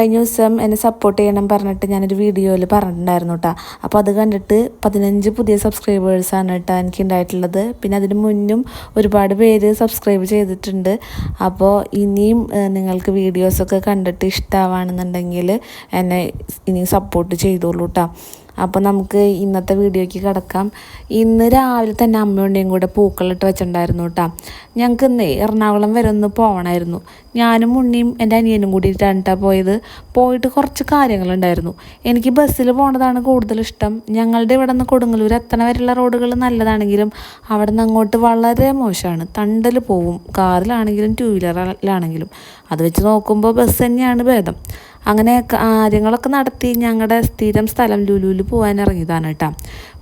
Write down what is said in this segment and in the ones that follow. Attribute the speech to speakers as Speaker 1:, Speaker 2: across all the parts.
Speaker 1: കഴിഞ്ഞ ദിവസം എന്നെ സപ്പോർട്ട് ചെയ്യണം പറഞ്ഞിട്ട് ഞാനൊരു വീഡിയോയിൽ പറഞ്ഞിട്ടുണ്ടായിരുന്നു കേട്ടോ അപ്പോൾ അത് കണ്ടിട്ട് പതിനഞ്ച് പുതിയ സബ്സ്ക്രൈബേഴ്സാണ് കേട്ടോ എനിക്ക് ഉണ്ടായിട്ടുള്ളത് പിന്നെ അതിന് മുന്നും ഒരുപാട് പേര് സബ്സ്ക്രൈബ് ചെയ്തിട്ടുണ്ട്. അപ്പോൾ ഇനിയും നിങ്ങൾക്ക് വീഡിയോസൊക്കെ കണ്ടിട്ട് ഇഷ്ടമാണെന്നുണ്ടെങ്കിൽ എന്നെ ഇനിയും സപ്പോർട്ട് ചെയ്തോളൂ കേട്ടോ അപ്പോൾ നമുക്ക് ഇന്നത്തെ വീഡിയോയ്ക്ക് കിടക്കാം. ഇന്ന് രാവിലെ തന്നെ അമ്മയുടെയും കൂടെ പൂക്കളിട്ട് വെച്ചിട്ടുണ്ടായിരുന്നു കേട്ടോ ഞങ്ങൾക്ക് ഇന്നേ എറണാകുളം വരെ ഒന്ന് പോകണമായിരുന്നു ഞാനും ഉണ്ണിയും എന്റെ അനിയനും കൂടിയിട്ടാണ് കേട്ടോ പോയത്. പോയിട്ട് കുറച്ച് കാര്യങ്ങളുണ്ടായിരുന്നു. എനിക്ക് ബസ്സിൽ പോണതാണ് കൂടുതൽ ഇഷ്ടം. ഞങ്ങളുടെ ഇവിടെ നിന്ന് കൊടുങ്ങല്ലൂർ എത്തണ വരെയുള്ള റോഡുകൾ നല്ലതാണെങ്കിലും അവിടെ നിന്ന് അങ്ങോട്ട് വളരെ മോശമാണ്. തണ്ടൽ പോവും. കാറിലാണെങ്കിലും ടൂ വീലറിലാണെങ്കിലും. അത് വെച്ച് നോക്കുമ്പോൾ ബസ് തന്നെയാണ് ഭേദം. അങ്ങനെ കാര്യങ്ങളൊക്കെ നടത്തി ഞങ്ങളുടെ സ്ഥിരം സ്ഥലം ലുലുവിൽ പോകാൻ ഇറങ്ങിയതാണ് കേട്ടോ.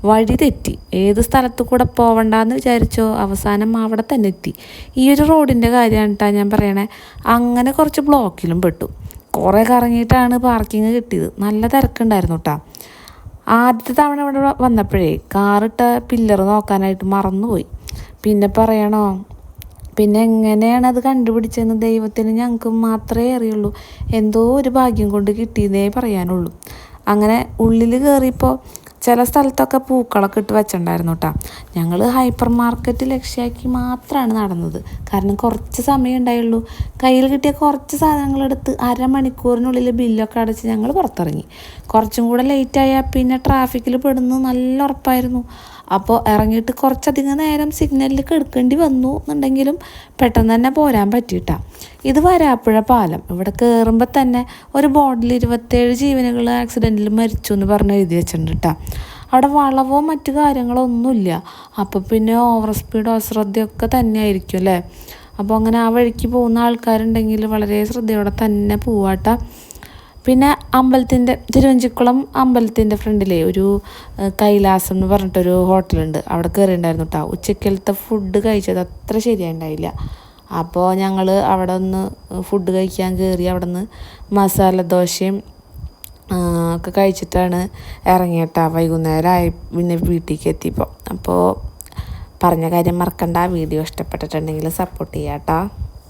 Speaker 1: വഴി തെറ്റി. ഏത് സ്ഥലത്ത് കൂടെ പോവണ്ടെന്ന് വിചാരിച്ചോ അവസാനം അവിടെ തന്നെ എത്തി. ഈ ഒരു റോഡിന്റെ കാര്യമാണ് കേട്ടോ ഞാൻ പറയണേ. അങ്ങനെ കുറച്ച് ബ്ലോക്കിലും പെട്ടു. കുറേ കറങ്ങിയിട്ടാണ് പാർക്കിംഗ് കിട്ടിയത്. നല്ല തിരക്കുണ്ടായിരുന്നു കേട്ടോ ആദ്യത്തെ തവണ ഇവിടെ വന്നപ്പോഴേ കാറിട്ട പില്ലർ നോക്കാനായിട്ട് മറന്നുപോയി. പിന്നെ പറയണോ? പിന്നെ എങ്ങനെയാണ് അത് കണ്ടുപിടിച്ചതെന്ന് ദൈവത്തിന് ഞങ്ങൾക്ക് മാത്രമേ അറിയുള്ളൂ. എന്തോ ഒരു ഭാഗ്യം കൊണ്ട് കിട്ടിയെന്നേ പറയാനുള്ളൂ. അങ്ങനെ ഉള്ളിൽ കയറിയപ്പോൾ ചില സ്ഥലത്തൊക്കെ പൂക്കളൊക്കെ ഇട്ട് വെച്ചിട്ടുണ്ടായിരുന്നു കേട്ടോ. ഞങ്ങൾ ഹൈപ്പർ മാർക്കറ്റ് ലക്ഷ്യമാക്കി മാത്രമാണ് നടന്നത്. കാരണം കുറച്ച് സമയം ഉണ്ടായുള്ളൂ. കയ്യിൽ കിട്ടിയ കുറച്ച് സാധനങ്ങളെടുത്ത് അരമണിക്കൂറിനുള്ളിൽ ബില്ലൊക്കെ അടച്ച് ഞങ്ങൾ പുറത്തിറങ്ങി. കുറച്ചും കൂടെ ലേറ്റായാൽ പിന്നെ ട്രാഫിക്കിൽ പെടുന്നു നല്ല ഉറപ്പായിരുന്നു. അപ്പോൾ ഇറങ്ങിയിട്ട് കുറച്ചധികം നേരം സിഗ്നലിൽ കിടക്കേണ്ടി വന്നു എന്നുണ്ടെങ്കിലും പെട്ടെന്ന് തന്നെ പോരാൻ പറ്റിയിട്ടാ. ഇത് വരാപ്പുഴ പാലം. ഇവിടെ കയറുമ്പോൾ തന്നെ ഒരു ബോർഡിൽ ഇരുപത്തേഴ് ജീവനുകൾ ആക്സിഡന്റിൽ മരിച്ചു എന്ന് പറഞ്ഞ് എഴുതി വെച്ചിട്ടുണ്ട് അവിടെ വളവോ മറ്റു കാര്യങ്ങളോ ഒന്നുമില്ല അപ്പോൾ പിന്നെ ഓവർ സ്പീഡോ അശ്രദ്ധയൊക്കെ തന്നെ ആയിരിക്കും അല്ലേ? അപ്പോൾ അങ്ങനെ ആ വഴിക്ക് പോകുന്ന ആൾക്കാരുണ്ടെങ്കിൽ വളരെ ശ്രദ്ധയോടെ തന്നെ പോവാട്ടാ. പിന്നെ അമ്പലത്തിന്റെ തിരുവഞ്ചിക്കുളം അമ്പലത്തിന്റെ ഫ്രണ്ടിലെ ഒരു കൈലാസം എന്ന് പറഞ്ഞിട്ടൊരു ഹോട്ടലുണ്ട്. അവിടെ കയറിയിട്ടുണ്ടായിരുന്നു കേട്ടോ ഉച്ചക്കലത്തെ ഫുഡ് കഴിച്ചത് അത്ര ശരിയായിട്ടുണ്ടായില്ല അപ്പോൾ ഞങ്ങൾ അവിടെ ഒന്ന് ഫുഡ് കഴിക്കാൻ കയറി അവിടെ നിന്ന് മസാല ദോശയും ഒക്കെ കഴിച്ചിട്ടാണ് ഇറങ്ങിയിട്ടാ. വൈകുന്നേരമായി പിന്നെ വീട്ടിലേക്ക് എത്തിയപ്പോൾ അപ്പോൾ പറഞ്ഞ കാര്യം മറക്കണ്ട. വീഡിയോ ഇഷ്ടപ്പെട്ടിട്ടുണ്ടെങ്കിൽ സപ്പോർട്ട് ചെയ്യാം